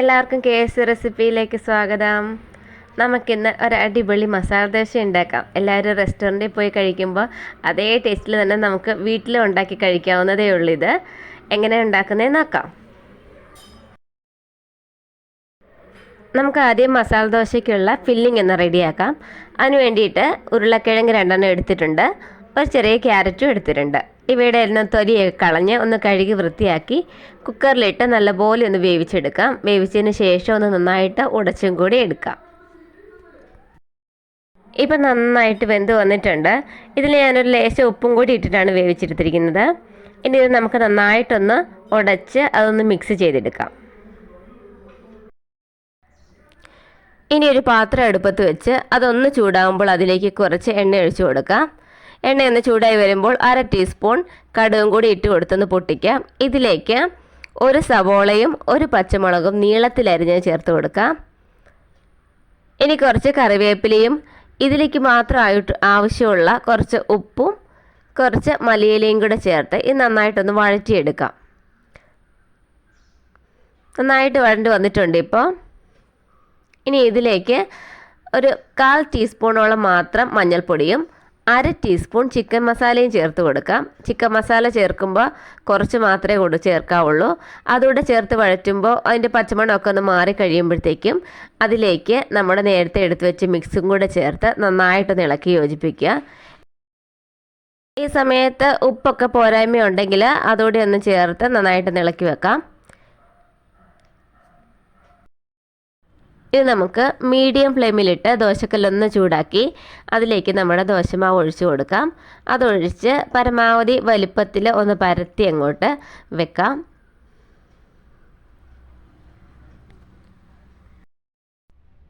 എല്ലാവർക്കും K S റെസിപ്പിയിലേക്ക് സ്വാഗതം. നമുക്കിന്ന് ഒരു അടിപൊളി മസാല ദോശ ഉണ്ടാക്കാം. എല്ലാവരും റെസ്റ്റോറന്റിൽ പോയി കഴിക്കുമ്പോൾ അതേ ടേസ്റ്റിൽ തന്നെ നമുക്ക് വീട്ടിൽ ഉണ്ടാക്കി കഴിക്കാവുന്നതേ ഉള്ളൂ ഇത്. എങ്ങനെ ഉണ്ടാക്കുന്നതെന്ന് നോക്കാം. നമുക്ക് ആദ്യം മസാല ദോശയ്ക്കുള്ള ഫില്ലിംഗ് ഒന്ന് റെഡിയാക്കാം അതിന് വേണ്ടിയിട്ട് ഉരുളക്കിഴങ്ങ് രണ്ടെണ്ണം എടുത്തിട്ടുണ്ട്. ഒരു ചെറിയ ക്യാരറ്റും എടുത്തിട്ടുണ്ട്. ഇവയുടെ എല്ലാം തൊലിയൊക്കെ കളഞ്ഞ് ഒന്ന് കഴുകി വൃത്തിയാക്കി കുക്കറിലിട്ട് നല്ലപോലെ ഒന്ന് വേവിച്ചെടുക്കാം. വേവിച്ചതിന് ശേഷം ഒന്ന് നന്നായിട്ട് ഉടച്ചും കൂടി എടുക്കാം. ഇപ്പം നന്നായിട്ട് വെന്ത് വന്നിട്ടുണ്ട്. ഇതിൽ ഞാനൊരു ലേശം ഉപ്പും കൂടി ഇട്ടിട്ടാണ് വേവിച്ചെടുത്തിരിക്കുന്നത്. ഇനി ഇത് നമുക്ക് നന്നായിട്ടൊന്ന് ഉടച്ച് അതൊന്ന് മിക്സ് ചെയ്തെടുക്കാം. ഇനി ഒരു പാത്രം അടുപ്പത്ത് വെച്ച് അതൊന്ന് ചൂടാകുമ്പോൾ അതിലേക്ക് കുറച്ച് എണ്ണ ഒഴിച്ചു കൊടുക്കാം. എണ്ണ ഒന്ന് ചൂടായി വരുമ്പോൾ അര ടീസ്പൂൺ കടുകും കൂടി ഇട്ട് കൊടുത്തൊന്ന് പൊട്ടിക്കാം. ഇതിലേക്ക് ഒരു സവോളയും ഒരു പച്ചമുളകും നീളത്തിലരിഞ്ഞ് ചേർത്ത് കൊടുക്കാം. ഇനി കുറച്ച് കറിവേപ്പിലയും ഇതിലേക്ക് മാത്രമായിട്ട് ആവശ്യമുള്ള കുറച്ച് ഉപ്പും കുറച്ച് മലയിലയും കൂടെ ചേർത്ത് ഇത് നന്നായിട്ടൊന്ന് വഴറ്റിയെടുക്കാം. നന്നായിട്ട് വഴണ്ട് വന്നിട്ടുണ്ട് ഇപ്പോൾ ഇനി ഇതിലേക്ക് ഒരു കാൽ ടീസ്പൂണോളം മാത്രം മഞ്ഞൾപ്പൊടിയും അര ടീസ്പൂൺ ചിക്കൻ മസാലയും ചേർത്ത് കൊടുക്കാം. ചിക്കൻ മസാല ചേർക്കുമ്പോൾ കുറച്ച് മാത്രമേ കൊണ്ട് ചേർക്കാവുള്ളൂ. അതുകൂടെ ചേർത്ത് വഴറ്റുമ്പോൾ അതിന്റെ പച്ചമണമൊക്കെ ഒന്ന് മാറി കഴിയുമ്പോഴത്തേക്കും അതിലേക്ക് നമ്മുടെ നേരത്തെ എടുത്തു വെച്ച് മിക്സും കൂടെ ചേർത്ത് നന്നായിട്ട് ഇളക്കി യോജിപ്പിക്കുക. ഈ സമയത്ത് ഉപ്പൊക്കെ പോരായ്മയുണ്ടെങ്കിൽ അതുകൂടി ഒന്ന് ചേർത്ത് നന്നായിട്ട് ഇളക്കി വെക്കാം. ഇത് നമുക്ക് മീഡിയം ഫ്ലെയിമിലിട്ട് ദോശക്കല്ലൊന്ന് ചൂടാക്കി അതിലേക്ക് നമ്മുടെ ദോശമാവ് ഒഴിച്ച് കൊടുക്കാം. അതൊഴിച്ച് പരമാവധി വലിപ്പത്തിൽ ഒന്ന് പരത്തി അങ്ങോട്ട് വെക്കാം.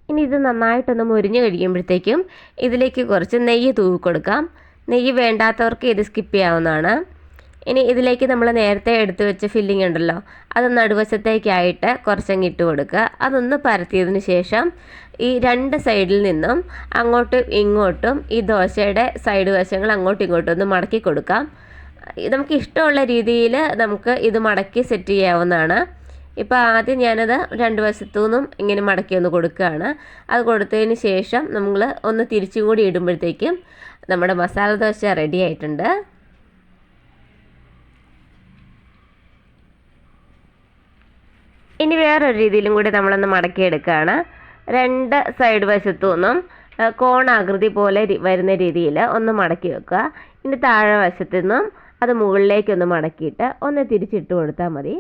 ഇനി ഇത് നന്നായിട്ടൊന്ന് മുരിഞ്ഞു കഴിയുമ്പോഴത്തേക്കും ഇതിലേക്ക് കുറച്ച് നെയ്യ് തൂവി കൊടുക്കാം. നെയ്യ് വേണ്ടാത്തവർക്ക് ഇത് സ്കിപ്പ് ചെയ്യാവുന്നതാണ്. ഇനി ഇതിലേക്ക് നമ്മൾ നേരത്തെ എടുത്തു വെച്ച ഫില്ലിംഗ് ഉണ്ടല്ലോ അത് നടുവശത്തേക്കായിട്ട് കുറച്ചങ്ങ് ഇട്ട് കൊടുക്കുക. അതൊന്ന് പരത്തിയതിന് ശേഷം ഈ രണ്ട് സൈഡിൽ നിന്നും അങ്ങോട്ടും ഇങ്ങോട്ടും ഈ ദോശയുടെ സൈഡ് വശങ്ങൾ അങ്ങോട്ടും ഇങ്ങോട്ടും ഒന്ന് മടക്കി കൊടുക്കാം. നമുക്ക് ഇഷ്ടമുള്ള രീതിയിൽ നമുക്ക് ഇത് മടക്കി സെറ്റ് ചെയ്യാവുന്നതാണ്. ഇപ്പോൾ ആദ്യം ഞാനത് രണ്ട് വശത്തു നിന്നും ഇങ്ങനെ മടക്കി ഒന്ന് കൊടുക്കുകയാണ്. അത് കൊടുത്തതിന് ശേഷം നമ്മൾ ഒന്ന് തിരിച്ചും കൂടി ഇടുമ്പോഴത്തേക്കും നമ്മുടെ മസാല ദോശ റെഡി ആയിട്ടുണ്ട്. ഇനി വേറൊരു രീതിയിലും കൂടി നമ്മളൊന്ന് മടക്കിയെടുക്കുകയാണ് രണ്ട് സൈഡ് വശത്തു നിന്നും കോണാകൃതി പോലെ വരുന്ന രീതിയിൽ ഒന്ന് മടക്കി വെക്കുക. ഇനി താഴെ വശത്തു നിന്നും അത് മുകളിലേക്കൊന്ന് മടക്കിയിട്ട് ഒന്ന് തിരിച്ചിട്ട് കൊടുത്താൽ മതി.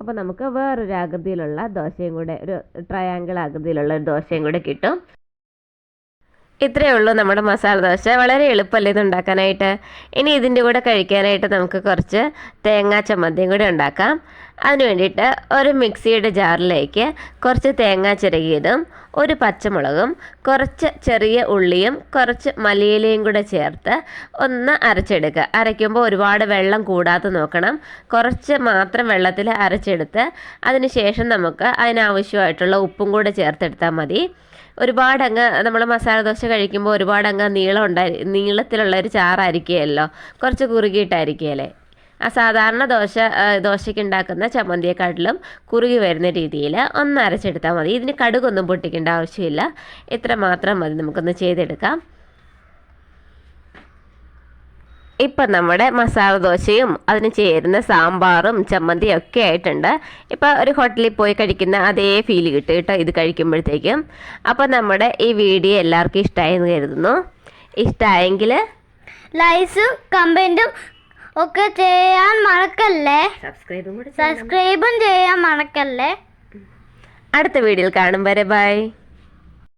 അപ്പോൾ നമുക്ക് വേറൊരു ആകൃതിയിലുള്ള ദോശയും കൂടെ ഒരു ട്രയാങ്കിൾ ആകൃതിയിലുള്ള ഒരു ദോശയും കൂടെ കിട്ടും. ഇത്രയേ ഉള്ളൂ നമ്മുടെ മസാല ദോശ. വളരെ എളുപ്പമല്ലേ ഇത് ഉണ്ടാക്കാനായിട്ട്? ഇനി ഇതിന്റെ കൂടെ കഴിക്കാനായിട്ട് നമുക്ക് കുറച്ച് തേങ്ങാ ചമ്മന്തിയും കൂടെ ഉണ്ടാക്കാം. അതിന് വേണ്ടിയിട്ട് ഒരു മിക്സിയുടെ ജാറിലേക്ക് കുറച്ച് തേങ്ങ ചിരകിയതും ഒരു പച്ചമുളകും കുറച്ച് ചെറിയ ഉള്ളിയും കുറച്ച് മല്ലിയിലയും കൂടെ ചേർത്ത് ഒന്ന് അരച്ചെടുക്കുക. അരയ്ക്കുമ്പോൾ ഒരുപാട് വെള്ളം കൂടാതെ നോക്കണം. കുറച്ച് മാത്രം വെള്ളത്തിൽ അരച്ചെടുത്ത് അതിന് ശേഷം നമുക്ക് അതിനാവശ്യമായിട്ടുള്ള ഉപ്പും കൂടെ ചേർത്തെടുത്താൽ മതി. ഒരുപാട് അങ്ങ് നമ്മൾ മസാല ദോശ കഴിക്കുമ്പോൾ ഒരുപാട് അങ്ങ് നീളം ഉണ്ടായി നീളത്തിലുള്ള ഒരു ചാറായിരിക്കുകയല്ലോ കുറച്ച് കുറുകിയിട്ടായിരിക്കുകയല്ലേ സാധാരണ ദോശ ദോശയ്ക്ക് ഉണ്ടാക്കുന്ന ചമ്മന്തിയെക്കാട്ടിലും കുറുകി വരുന്ന രീതിയിൽ ഒന്ന് അരച്ചെടുത്താൽ മതി. ഇതിന് കടുകൊന്നും പൊട്ടിക്കേണ്ട ആവശ്യമില്ല. ഇത്ര മാത്രം മതി. നമുക്കൊന്ന് ചെയ്തെടുക്കാം. ഇപ്പം നമ്മുടെ മസാല ദോശയും അതിന് ചേരുന്ന സാമ്പാറും ചമ്മന്തിയും ഒക്കെ ആയിട്ടുണ്ട്. ഇപ്പോൾ ഒരു ഹോട്ടലിൽ പോയി കഴിക്കുന്ന അതേ ഫീൽ കിട്ടും കേട്ടോ ഇത് കഴിക്കുമ്പോഴത്തേക്കും. അപ്പോൾ നമ്മുടെ ഈ വീഡിയോ എല്ലാവർക്കും ഇഷ്ടമായെന്ന് കരുതുന്നു. ഇഷ്ടമായെങ്കിൽ ലൈസും കമന്റും ഒക്കെ ചെയ്യാൻ മറക്കല്ലേ? സബ്സ്ക്രൈബും സബ്സ്ക്രൈബും ചെയ്യാൻ മറക്കല്ലേ? അടുത്ത വീഡിയോയിൽ കാണും. വരെ ബൈ.